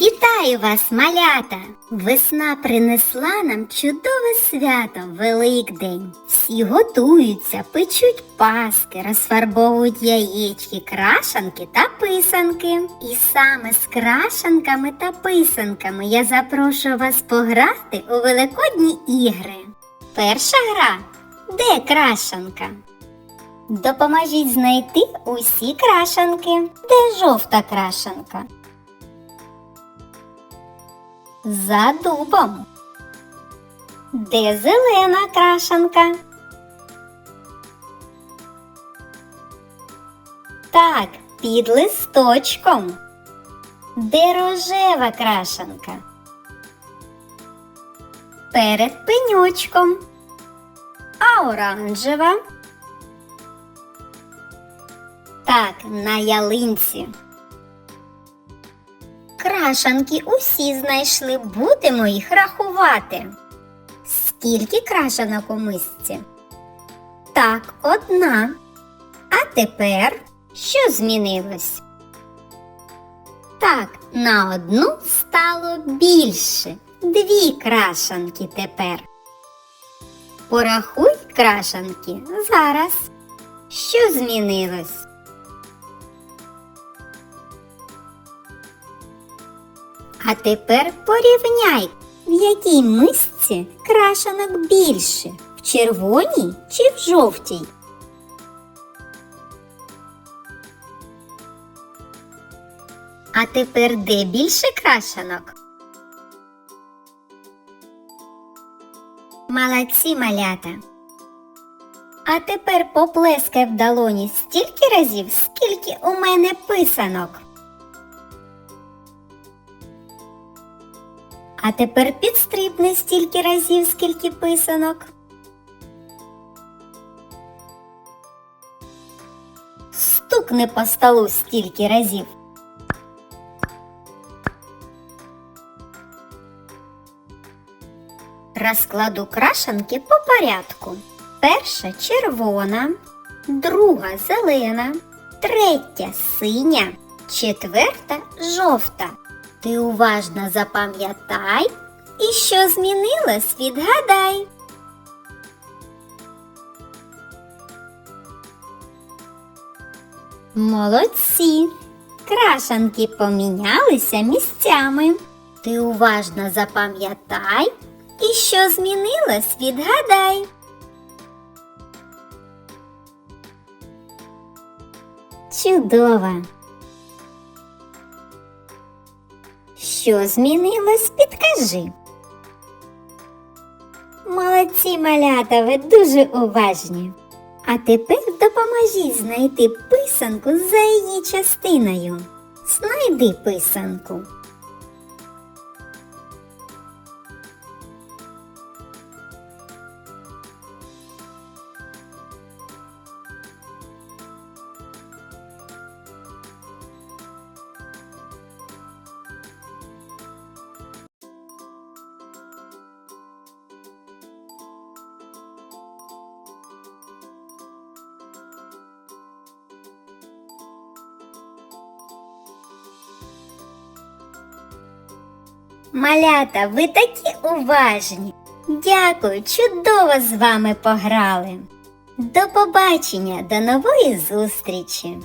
Вітаю вас, малята! Весна принесла нам чудове свято Великдень. Всі готуються, печуть паски, розфарбовують яєчки, крашанки та писанки. І саме з крашанками та писанками я запрошую вас пограти у великодні ігри. Перша гра де крашанка? Допоможіть знайти усі крашанки. Де жовта крашанка? За дубом. Де зелена крашанка? Так, під листочком. Де рожева крашанка? Перед пенючком. А оранжева? Так, на ялинці. Крашанки усі знайшли, будемо їх рахувати. Скільки крашанок у мисці? Так, одна. А тепер що змінилось? Так, на одну стало більше. Дві крашанки тепер. Порахуй крашанки зараз. Що змінилось? А тепер порівняй, в якій мисці крашанок більше, в червоній чи в жовтій. А тепер де більше крашанок? Молодці малята. А тепер поплескай в долоні стільки разів, скільки у мене писанок. А тепер підстрибни стільки разів, скільки писанок. Стукни по столу стільки разів. Розкладу крашанки по порядку. Перша червона, друга зелена, третя синя, четверта жовта. Ти уважно запам'ятай і що змінилось, відгадай. Молодці! Крашанки помінялися місцями. Ти уважно запам'ятай і що змінилось, відгадай. Чудово! Що змінилось, підкажи. Молодці малята, ви дуже уважні. А тепер допоможіть знайти писанку за її частиною. Знайди писанку. Малята, ви такі уважні. Дякую, чудово з вами пограли. До побачення, до нової зустрічі!